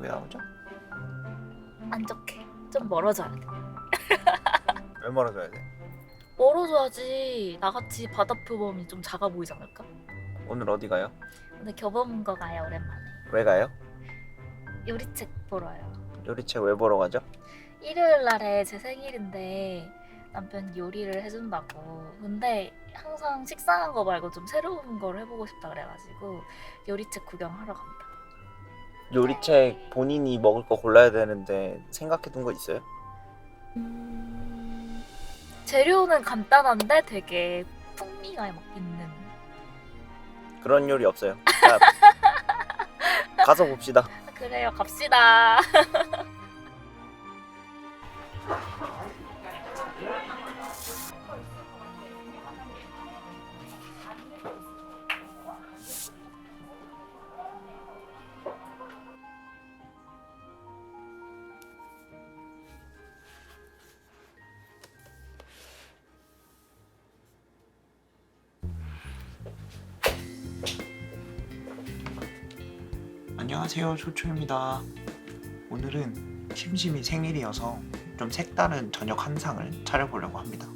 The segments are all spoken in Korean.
예쁘게 나오죠? 안 좋게 좀 멀어져야 돼. 왜 멀어져야 돼? 멀어져야지 나같이 바다 표범이 좀 작아 보이지 않을까? 오늘 어디 가요? 근데 교보문고 가요 오랜만에. 왜 가요? 요리책 보러요. 요리책 왜 보러 가죠? 일요일 날에 제 생일인데 남편이 요리를 해준다고. 근데 항상 식상한 거 말고 좀 새로운 걸 해보고 싶다 그래가지고 요리책 구경하러 갑니다. 요리책 본인이 먹을 거 골라야 되는데 생각해둔 거 있어요? 음, 재료는 간단한데 되게 풍미가 막 있는. 그런 요리 없어요. 자, 가서 봅시다. 그래요, 갑시다. 안녕하세요 초초입니다. 오늘은 심심이 생일이어서 좀 색다른 저녁 한상을 차려보려고 합니다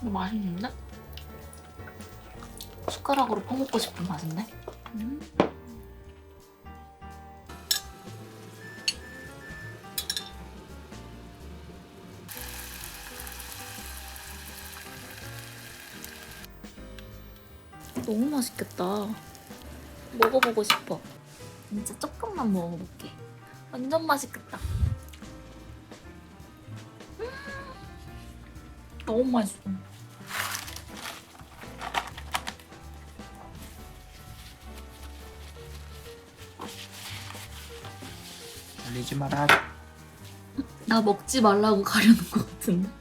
이거 맛있는데? 숟가락으로 퍼먹고 싶은 맛인데? 음. 너무 맛있겠다. 먹어보고 싶어. 진짜 조금만 먹어볼게. 완전 맛있겠다. 너무 맛있어. 달리지 마라 나 먹지 말라고 가려는 것 같은데.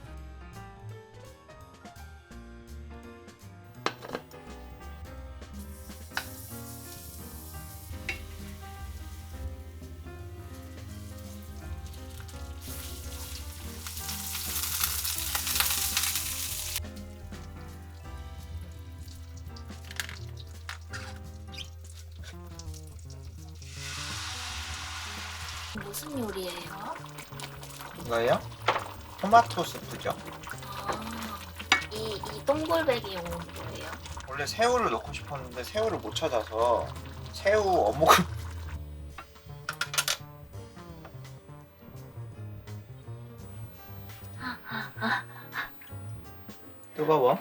무슨 요리예요? 이거요? 토마토 스프죠 아, 이, 이 동글백이 온 거예요? 원래 새우를 넣고 싶었는데 새우를 못 찾아서 새우 어묵을 뜨거워?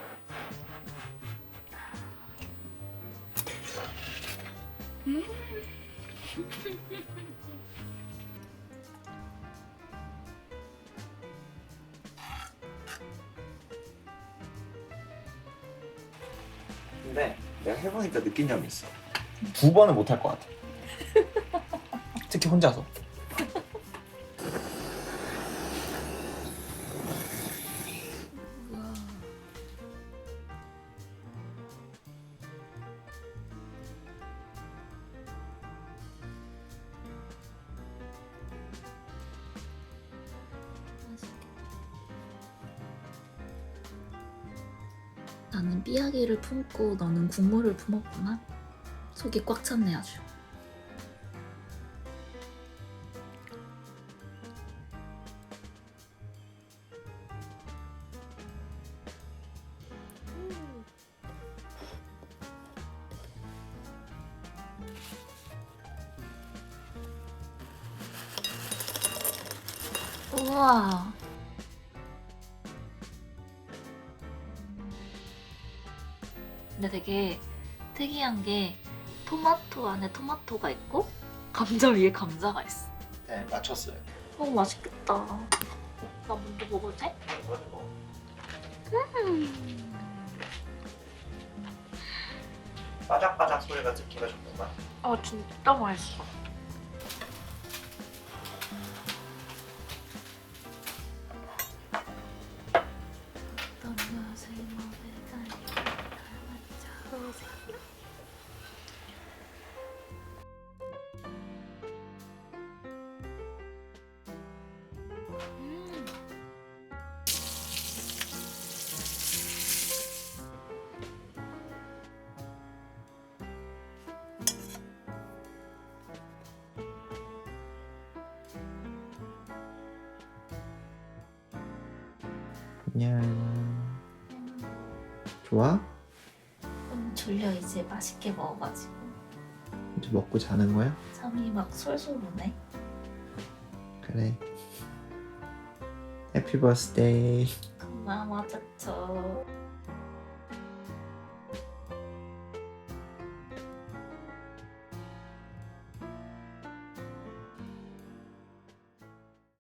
근데 내가 해보니까 느낀 점이 있어. 두 번은 못할 것 같아. 특히 혼자서. 나는 삐약이를 품고 너는 국물을 품었구나. 속이 꽉 찼네 아주. 우와. 근데 되게 특이한 게 토마토 안에 토마토가 있고 감자 위에 감자가 있어. 네, 맞췄어요. 어 맛있겠다. 나 먼저 먹어도 돼? 음. 바삭바삭 소리가 듣기가 좋구만. 아 진짜 맛있어. 안녕. 좋아? 너무 졸려 이제 맛있게 먹어가지고 이제 먹고 자는 거야? 잠이 막 솔솔 오네. 그래. 해피 버스데이. 고마워 쩌쩌.